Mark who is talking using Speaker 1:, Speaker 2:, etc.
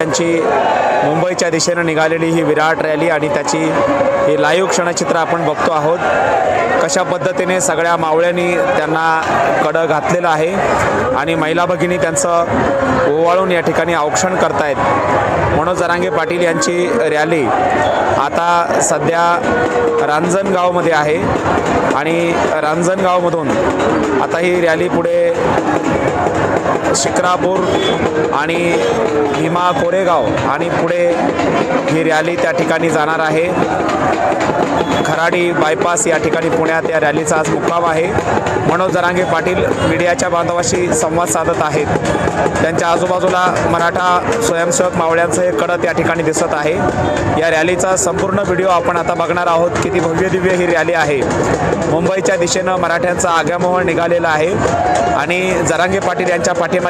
Speaker 1: त्यांची मुंबईच्या दिशेनं निघालेली ही विराट रॅली आणि त्याची ही लाईव्ह क्षणचित्र आपण बघतो आहोत. कशा पद्धतीने सगळ्या मावळ्यांनी त्यांना कडं घातलेलं आहे आणि महिला भगिनी त्यांचं ओवाळून या ठिकाणी औक्षण करतायत. मनोज जरांगे पाटील यांची रॅली आता सध्या रांजणगावमध्ये आहे आणि रांजणगावमधून आता ही रॅली पुढे शिक्रापूर आणि भीमा कोरेगाव आणि पुढे ही रॅली त्या ठिकाणी जाणार आहे. खराडी बायपास या ठिकाणी पुण्यात या रॅलीचा आज मुक्काम आहे. मनोज जरांगे पाटील मीडियाच्या बांधवाशी संवाद साधत आहेत. त्यांच्या आजूबाजूला मराठा स्वयंसेवक मावळ्यांचं हे कडत या ठिकाणी दिसत आहे. या रॅलीचा संपूर्ण व्हिडिओ आपण आता बघणार आहोत. किती भव्य दिव्य ही रॅली आहे. मुंबईच्या दिशेनं मराठ्यांचा आग्यामोहळ निघालेला आहे. आणि जरांगे पाटील यांच्या पाठीमागे